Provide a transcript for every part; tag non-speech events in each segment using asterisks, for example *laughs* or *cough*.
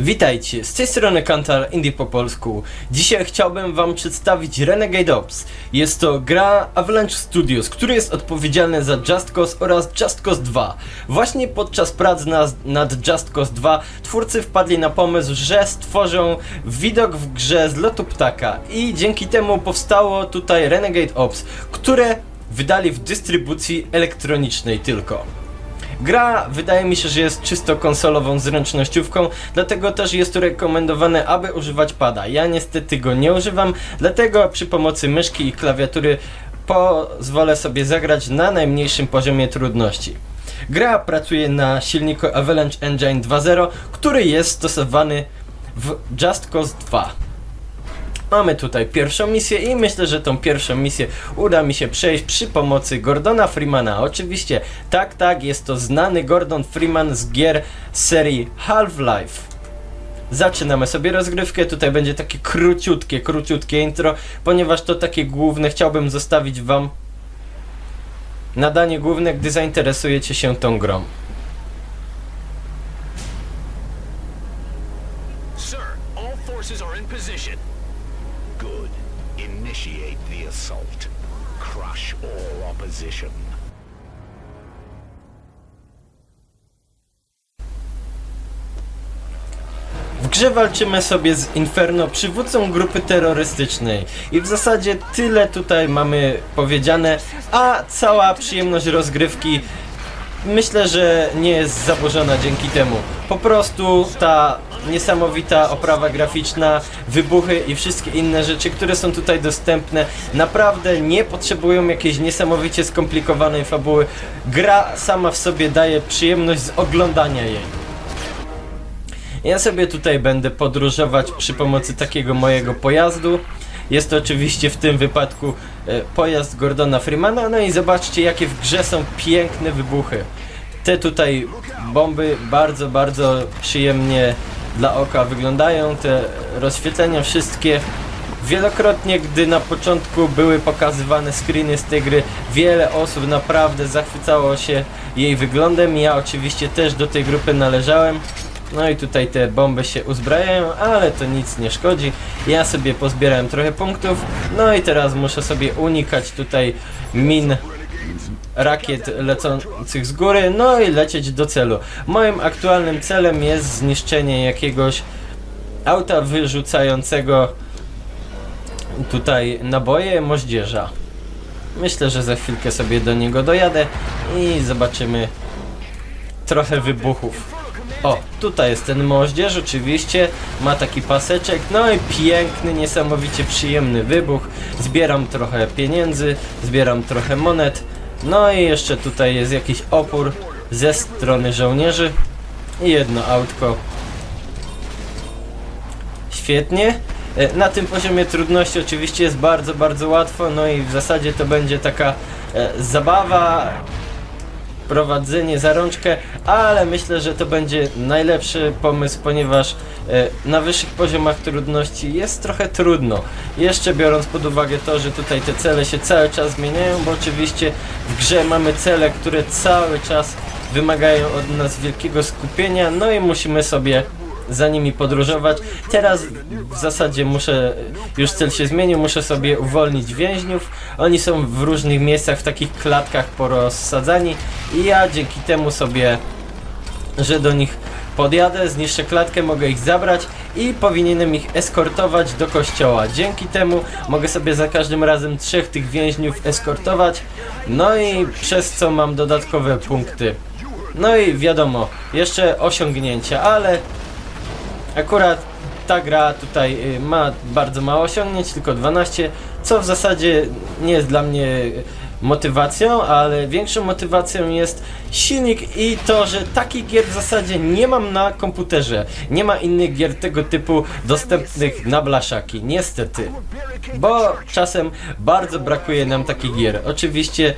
Witajcie, z tej strony Kantar Indie po polsku. Dzisiaj chciałbym wam przedstawić Renegade Ops. Jest to gra Avalanche Studios, który jest odpowiedzialny za Just Cause oraz Just Cause 2. Właśnie podczas prac na, nad Just Cause 2 twórcy wpadli na pomysł, że stworzą widok w grze z lotu ptaka i dzięki temu powstało tutaj Renegade Ops, które wydali w dystrybucji elektronicznej tylko. Gra wydaje mi się, że jest czysto konsolową zręcznościówką, dlatego też jest tu rekomendowane, aby używać pada. Ja niestety go nie używam, dlatego przy pomocy myszki i klawiatury pozwolę sobie zagrać na najmniejszym poziomie trudności. Gra pracuje na silniku Avalanche Engine 2.0, który jest stosowany w Just Cause 2. Mamy tutaj pierwszą misję i myślę, że tą pierwszą misję uda mi się przejść przy pomocy Gordona Freemana. Oczywiście, tak, tak, jest to znany Gordon Freeman z gier serii Half-Life. Zaczynamy sobie rozgrywkę, tutaj będzie takie króciutkie, króciutkie intro, ponieważ to takie główne chciałbym zostawić wam nadanie główne, gdy zainteresujecie się tą grą. All opposition. W grze walczymy sobie z Inferno, przywódcą grupy terrorystycznej. I w zasadzie tyle tutaj mamy powiedziane, a cała przyjemność rozgrywki myślę, że nie jest zaburzona dzięki temu. Po prostu ta niesamowita oprawa graficzna, wybuchy i wszystkie inne rzeczy, które są tutaj dostępne, naprawdę nie potrzebują jakiejś niesamowicie skomplikowanej fabuły. Gra sama w sobie daje przyjemność z oglądania jej. Ja sobie tutaj będę podróżować przy pomocy takiego mojego pojazdu. Jest to oczywiście w tym wypadku e, pojazd Gordona Freemana. No i zobaczcie, jakie w grze są piękne wybuchy. Te tutaj bomby bardzo, bardzo przyjemnie dla oka wyglądają. Te rozświetlenia wszystkie. Wielokrotnie, gdy na początku były pokazywane screeny z tej gry, wiele osób naprawdę zachwycało się jej wyglądem. Ja oczywiście też do tej grupy należałem. No i tutaj te bomby się uzbrajają, ale to nic nie szkodzi. Ja sobie pozbierałem trochę punktów, no i teraz muszę sobie unikać tutaj min rakiet lecących z góry, no i lecieć do celu. Moim aktualnym celem jest zniszczenie jakiegoś auta wyrzucającego tutaj naboje moździerza. Myślę, że za chwilkę sobie do niego dojadę i zobaczymy trochę wybuchów. O, tutaj jest ten moździerz, oczywiście, ma taki paseczek, no i piękny, niesamowicie przyjemny wybuch. Zbieram trochę pieniędzy, zbieram trochę monet, no i jeszcze tutaj jest jakiś opór ze strony żołnierzy i jedno autko. Świetnie. E, Na tym poziomie trudności oczywiście jest bardzo, bardzo łatwo, no i w zasadzie to będzie taka e, zabawa, prowadzenie za rączkę, ale myślę, że to będzie najlepszy pomysł, ponieważ e, na wyższych poziomach trudności jest trochę trudno. Jeszcze biorąc pod uwagę to, że tutaj te cele się cały czas zmieniają, bo oczywiście w grze mamy cele, które cały czas wymagają od nas wielkiego skupienia, no i musimy sobie za nimi podróżować. Teraz w zasadzie muszę, już cel się zmienił, muszę sobie uwolnić więźniów. Oni są w różnych miejscach, w takich klatkach porozsadzani i ja dzięki temu sobie, że do nich podjadę, zniszczę klatkę, mogę ich zabrać i powinienem ich eskortować do kościoła. Dzięki temu mogę sobie za każdym razem trzech tych więźniów eskortować, no i przez co mam dodatkowe punkty. No i wiadomo, jeszcze osiągnięcia, ale Akurat ta gra tutaj y, ma bardzo mało osiągnięć, tylko 12, co w zasadzie nie jest dla mnie motywacją, ale większą motywacją jest silnik i to, że takich gier w zasadzie nie mam na komputerze. Nie ma innych gier tego typu dostępnych na blaszaki, niestety. Bo czasem bardzo brakuje nam takich gier. Oczywiście,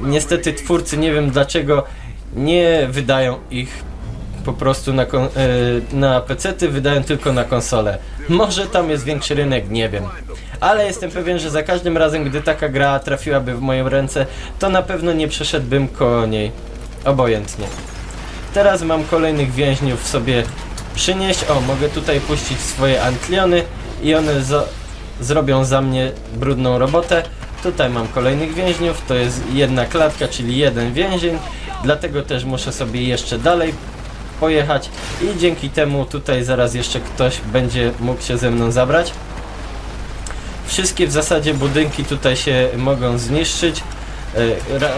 niestety twórcy nie wiem dlaczego nie wydają ich po prostu na, kon- e, na PC-ty, wydają tylko na konsole. Może tam jest większy rynek, nie wiem. Ale jestem pewien, że za każdym razem, gdy taka gra trafiłaby w moje ręce, to na pewno nie przeszedłbym koło niej. Obojętnie. Teraz mam kolejnych więźniów sobie przynieść. O, mogę tutaj puścić swoje antliony i one zo- zrobią za mnie brudną robotę. Tutaj mam kolejnych więźniów, to jest jedna klatka, czyli jeden więzień, dlatego też muszę sobie jeszcze dalej pojechać i dzięki temu tutaj zaraz jeszcze ktoś będzie mógł się ze mną zabrać. Wszystkie w zasadzie budynki tutaj się mogą zniszczyć. E, Ra,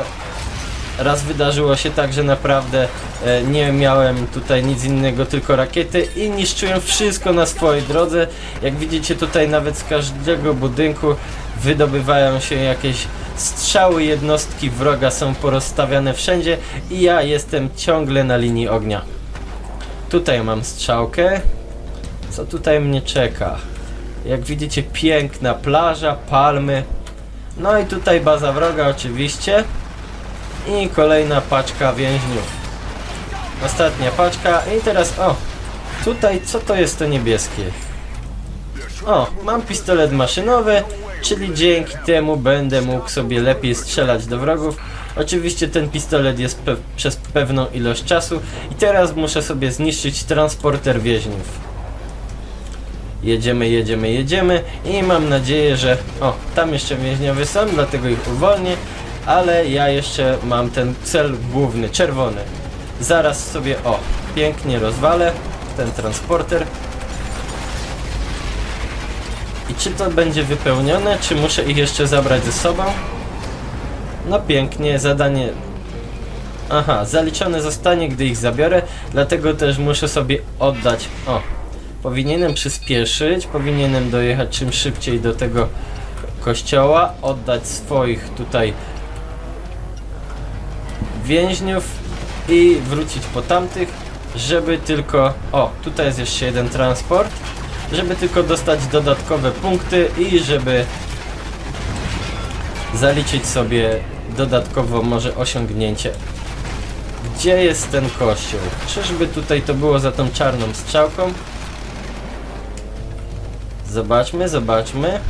raz wydarzyło się tak, że naprawdę e, nie miałem tutaj nic innego, tylko rakiety i niszczyłem wszystko na swojej drodze. Jak widzicie tutaj nawet z każdego budynku wydobywają się jakieś strzały, jednostki wroga są porozstawiane wszędzie i ja jestem ciągle na linii ognia. Tutaj mam strzałkę. Co tutaj mnie czeka? Jak widzicie piękna plaża, palmy. No i tutaj baza wroga oczywiście. I kolejna paczka więźniów. Ostatnia paczka i teraz o! Tutaj co to jest to niebieskie? O, mam pistolet maszynowy, czyli dzięki temu będę mógł sobie lepiej strzelać do wrogów. Oczywiście ten pistolet jest pe przez pewną ilość czasu i teraz muszę sobie zniszczyć transporter więźniów. Jedziemy, jedziemy, jedziemy i mam nadzieję, że... O, tam jeszcze więźniowie są, dlatego ich uwolnię, ale ja jeszcze mam ten cel główny, czerwony. Zaraz sobie, o, pięknie rozwalę ten transporter. I czy to będzie wypełnione, czy muszę ich jeszcze zabrać ze sobą? No pięknie, zadanie... Aha, zaliczone zostanie, gdy ich zabiorę, dlatego też muszę sobie oddać... O, powinienem przyspieszyć, powinienem dojechać czym szybciej do tego kościoła, oddać swoich tutaj więźniów i wrócić po tamtych, żeby tylko... O, tutaj jest jeszcze jeden transport, żeby tylko dostać dodatkowe punkty i żeby zaliczyć sobie dodatkowo może osiągnięcie. Gdzie jest ten kościół? Czyżby tutaj to było za tą czarną strzałką? Zobaczmy, zobaczmy.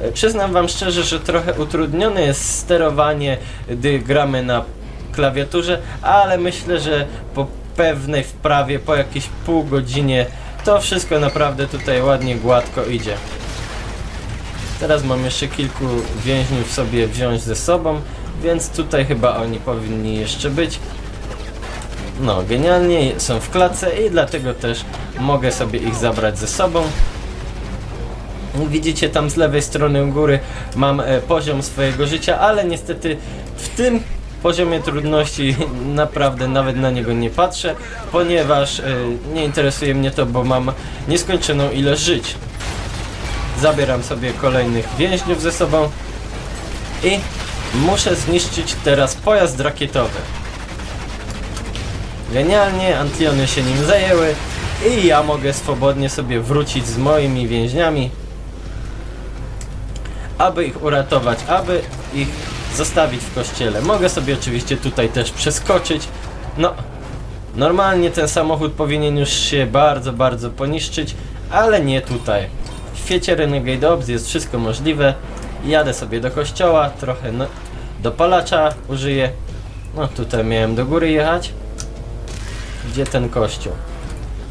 E, Przyznam wam szczerze, że trochę utrudnione jest sterowanie, gdy gramy na klawiaturze, ale myślę, że po pewnej wprawie, po jakiejś pół godzinie to wszystko naprawdę tutaj ładnie, gładko idzie. Teraz mam jeszcze kilku więźniów sobie wziąć ze sobą, więc tutaj chyba oni powinni jeszcze być. No, genialnie, są w klatce i dlatego też mogę sobie ich zabrać ze sobą. Widzicie tam z lewej strony u góry mam e, poziom swojego życia, ale niestety w tym poziomie trudności *laughs* naprawdę nawet na niego nie patrzę, ponieważ e, nie interesuje mnie to, bo mam nieskończoną ilość żyć. Zabieram sobie kolejnych więźniów ze sobą i muszę zniszczyć teraz pojazd rakietowy. Genialnie, Antiony się nim zajęły i ja mogę swobodnie sobie wrócić z moimi więźniami aby ich uratować, aby ich zostawić w kościele. Mogę sobie oczywiście tutaj też przeskoczyć. No, normalnie ten samochód powinien już się bardzo, bardzo poniszczyć, ale nie tutaj. W świecie Renegade Ops jest wszystko możliwe. Jadę sobie do kościoła, trochę no, dopalacza użyję. No, tutaj miałem do góry jechać. Gdzie ten kościół?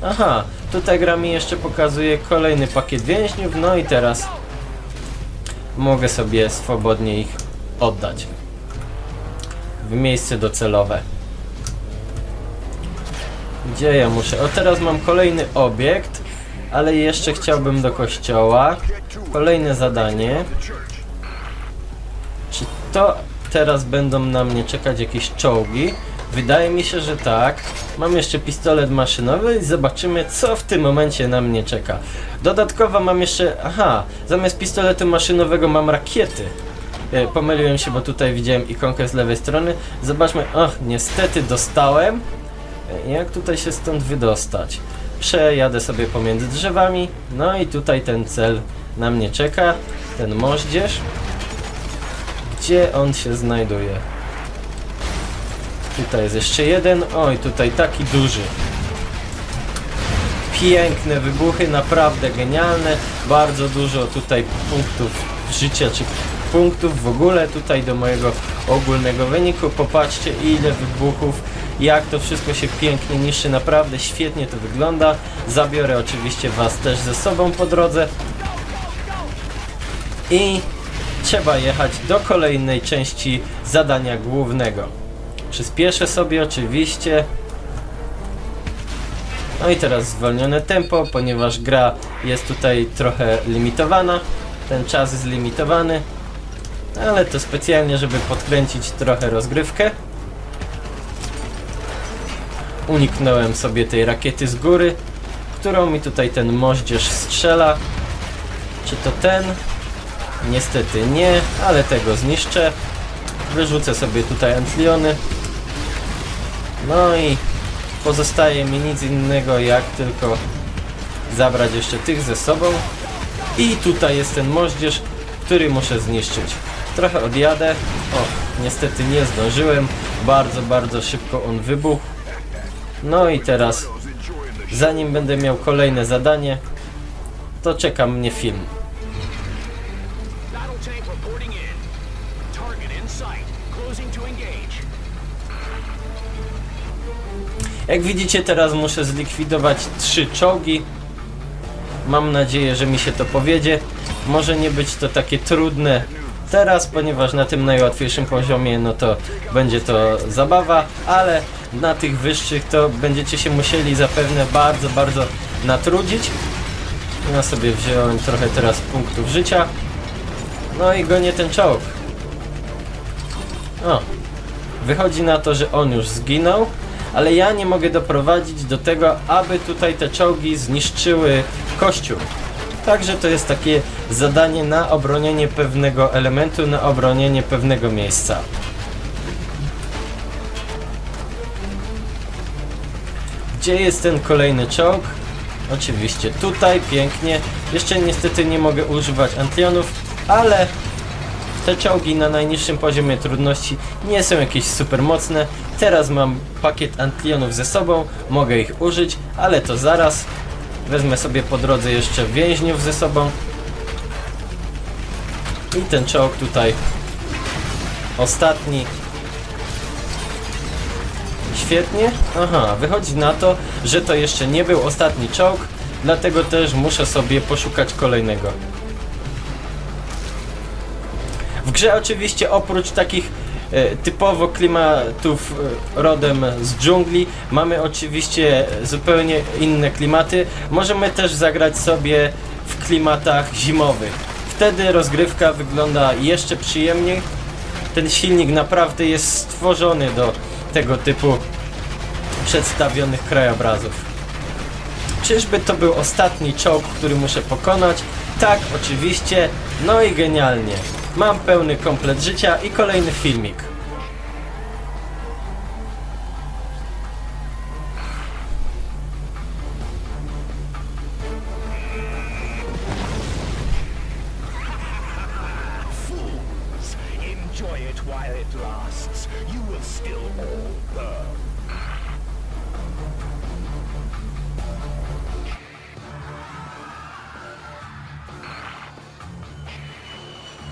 Aha, tutaj gra mi jeszcze pokazuje kolejny pakiet więźniów, no i teraz mogę sobie swobodnie ich oddać w miejsce docelowe. Gdzie ja muszę? O, teraz mam kolejny obiekt, ale jeszcze chciałbym do kościoła. Kolejne zadanie. To teraz będą na mnie czekać jakieś czołgi? Wydaje mi się, że tak. Mam jeszcze pistolet maszynowy i zobaczymy, co w tym momencie na mnie czeka. Dodatkowo mam jeszcze... Aha, zamiast pistoletu maszynowego mam rakiety. E, Pomyliłem się, bo tutaj widziałem ikonkę z lewej strony. Zobaczmy. Och, niestety dostałem. E, Jak tutaj się stąd wydostać? Przejadę sobie pomiędzy drzewami. No i tutaj ten cel na mnie czeka. Ten moździerz. Gdzie on się znajduje? Tutaj jest jeszcze jeden. Oj, tutaj taki duży. Piękne wybuchy, naprawdę genialne. Bardzo dużo tutaj punktów życia, czy punktów w ogóle tutaj do mojego ogólnego wyniku. Popatrzcie ile wybuchów jak to wszystko się pięknie niszczy, naprawdę świetnie to wygląda. Zabiorę oczywiście Was też ze sobą po drodze. I trzeba jechać do kolejnej części zadania głównego. Przyspieszę sobie oczywiście. No i teraz zwolnione tempo, ponieważ gra jest tutaj trochę limitowana. Ten czas jest limitowany. Ale to specjalnie, żeby podkręcić trochę rozgrywkę. Uniknąłem sobie tej rakiety z góry, którą mi tutaj ten moździerz strzela. Czy to ten? Niestety nie, ale tego zniszczę. Wyrzucę sobie tutaj antliony. No i pozostaje mi nic innego jak tylko zabrać jeszcze tych ze sobą. I tutaj jest ten moździerz, który muszę zniszczyć. Trochę odjadę. O, niestety nie zdążyłem. Bardzo, bardzo szybko on wybuchł. No i teraz, zanim będę miał kolejne zadanie, to czeka mnie film. Jak widzicie, teraz muszę zlikwidować trzy czołgi. Mam nadzieję, że mi się to powiedzie. Może nie być to takie trudne teraz, ponieważ na tym najłatwiejszym poziomie no to będzie to zabawa, ale na tych wyższych to będziecie się musieli zapewne bardzo, bardzo natrudzić. Ja sobie wziąłem trochę teraz punktów życia. No i gonię ten czołg. O, Wychodzi na to, że on już zginął, ale ja nie mogę doprowadzić do tego, aby tutaj te czołgi zniszczyły kościół. Także to jest takie zadanie na obronienie pewnego elementu, na obronienie pewnego miejsca. Gdzie jest ten kolejny czołg? Oczywiście tutaj, pięknie. Jeszcze niestety nie mogę używać antlionów, ale te czołgi na najniższym poziomie trudności nie są jakieś super mocne. Teraz mam pakiet antlionów ze sobą, mogę ich użyć, ale to zaraz. Wezmę sobie po drodze jeszcze więźniów ze sobą. I ten czołg tutaj ostatni. Świetnie. Aha, wychodzi na to, że to jeszcze nie był ostatni czołg, dlatego też muszę sobie poszukać kolejnego. Grze oczywiście oprócz takich e, typowo klimatów e, rodem z dżungli mamy oczywiście zupełnie inne klimaty. Możemy też zagrać sobie w klimatach zimowych. Wtedy rozgrywka wygląda jeszcze przyjemniej. Ten silnik naprawdę jest stworzony do tego typu przedstawionych krajobrazów. Czyżby to był ostatni czołg, który muszę pokonać? Tak, oczywiście. No i genialnie. Mam pełny komplet życia i kolejny filmik.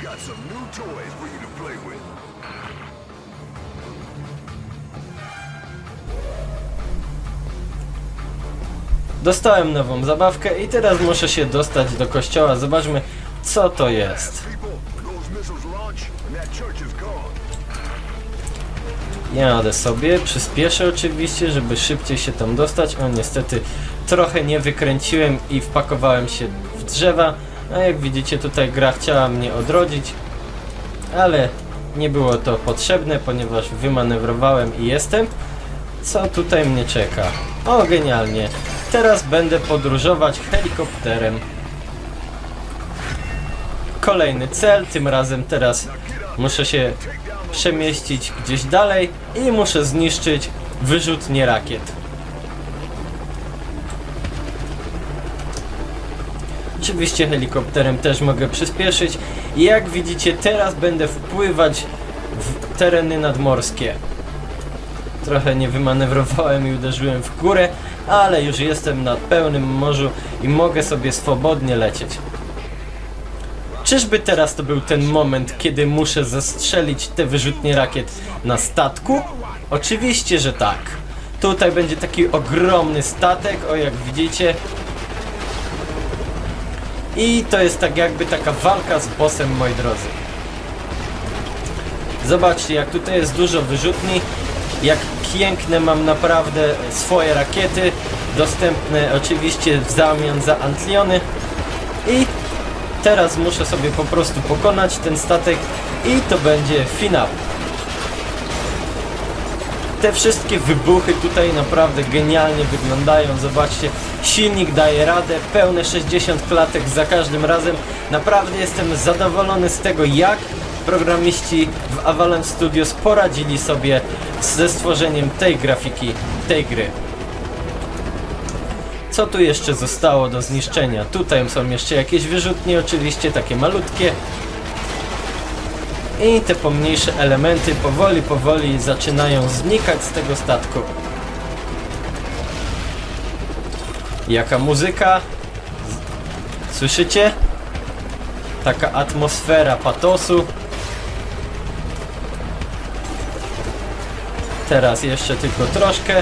Got some new toys for you to play with. Dostałem nową zabawkę i teraz muszę się dostać do kościoła. Zobaczmy, co to jest. Gone. Jadę sobie, przyspieszę oczywiście, żeby szybciej się tam dostać. O, niestety trochę nie wykręciłem i wpakowałem się w drzewa. A jak widzicie, tutaj gra chciała mnie odrodzić, ale nie było to potrzebne, ponieważ wymanewrowałem i jestem. Co tutaj mnie czeka? O, genialnie. Teraz będę podróżować helikopterem. Kolejny cel, tym razem teraz muszę się przemieścić gdzieś dalej i muszę zniszczyć wyrzutnie rakiet. Oczywiście helikopterem też mogę przyspieszyć jak widzicie teraz będę wpływać w tereny nadmorskie. Trochę nie wymanewrowałem i uderzyłem w górę, ale już jestem na pełnym morzu i mogę sobie swobodnie lecieć. Czyżby teraz to był ten moment, kiedy muszę zastrzelić te wyrzutnie rakiet na statku? Oczywiście, że tak. Tutaj będzie taki ogromny statek, o jak widzicie. I to jest tak jakby taka walka z bossem, moi drodzy. Zobaczcie, jak tutaj jest dużo wyrzutni, jak piękne mam naprawdę swoje rakiety, dostępne oczywiście w zamian za antliony. I teraz muszę sobie po prostu pokonać ten statek i to będzie finał. Te wszystkie wybuchy tutaj naprawdę genialnie wyglądają. Zobaczcie, silnik daje radę, pełne 60 klatek za każdym razem. Naprawdę jestem zadowolony z tego, jak programiści w Avalanche Studios poradzili sobie ze stworzeniem tej grafiki, tej gry. Co tu jeszcze zostało do zniszczenia? Tutaj są jeszcze jakieś wyrzutnie, oczywiście takie malutkie. I te pomniejsze elementy powoli, powoli zaczynają znikać z tego statku. Jaka muzyka? Słyszycie? Taka atmosfera patosu. Teraz jeszcze tylko troszkę.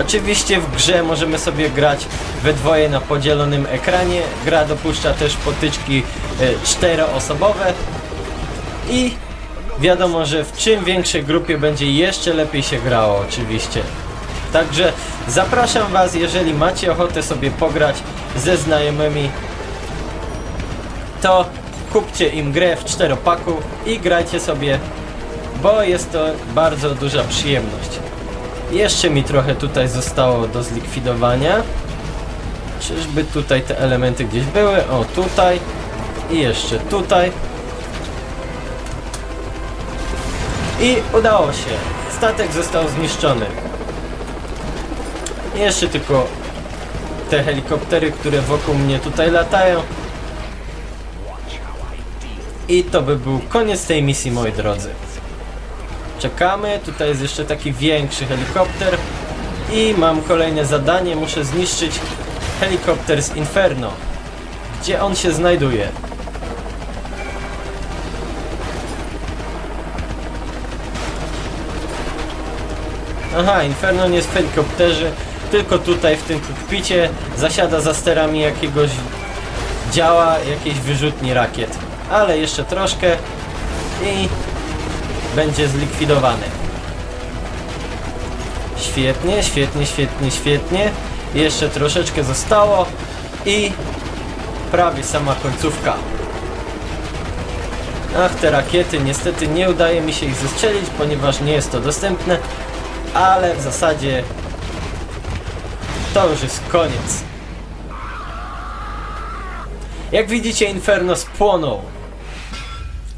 Oczywiście w grze możemy sobie grać we dwoje na podzielonym ekranie. Gra dopuszcza też potyczki e, czteroosobowe i wiadomo, że w czym większej grupie będzie jeszcze lepiej się grało oczywiście. Także zapraszam Was, jeżeli macie ochotę sobie pograć ze znajomymi, to kupcie im grę w czteropaku i grajcie sobie, bo jest to bardzo duża przyjemność. Jeszcze mi trochę tutaj zostało do zlikwidowania. Czyżby tutaj te elementy gdzieś były? O, tutaj. I jeszcze tutaj. I udało się. Statek został zniszczony. Jeszcze tylko te helikoptery, które wokół mnie tutaj latają. I to by był koniec tej misji, moi drodzy. Czekamy, tutaj jest jeszcze taki większy helikopter i mam kolejne zadanie, muszę zniszczyć helikopter z Inferno. Gdzie on się znajduje? Aha, Inferno nie jest w helikopterze, tylko tutaj w tym kokpicie zasiada za sterami jakiegoś działa, jakiejś wyrzutni rakiet. Ale jeszcze troszkę i będzie zlikwidowany. Świetnie, świetnie, świetnie, świetnie. Jeszcze troszeczkę zostało i prawie sama końcówka. Ach, te rakiety, niestety nie udaje mi się ich zestrzelić, ponieważ nie jest to dostępne, ale w zasadzie to już jest koniec. Jak widzicie, Inferno spłonął.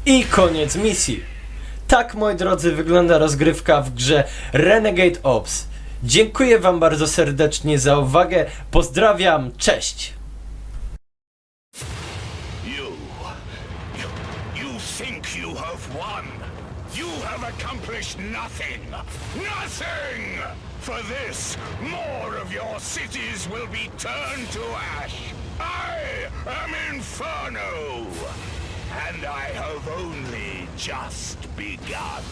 I koniec misji. Tak, moi drodzy, wygląda rozgrywka w grze Renegade Ops. Dziękuję Wam bardzo serdecznie za uwagę. Pozdrawiam, cześć! You, you, you think you have won. You have accomplished nothing. Nothing! For this, more of your cities will be turned to ash. I am Inferno. And I have only just begun.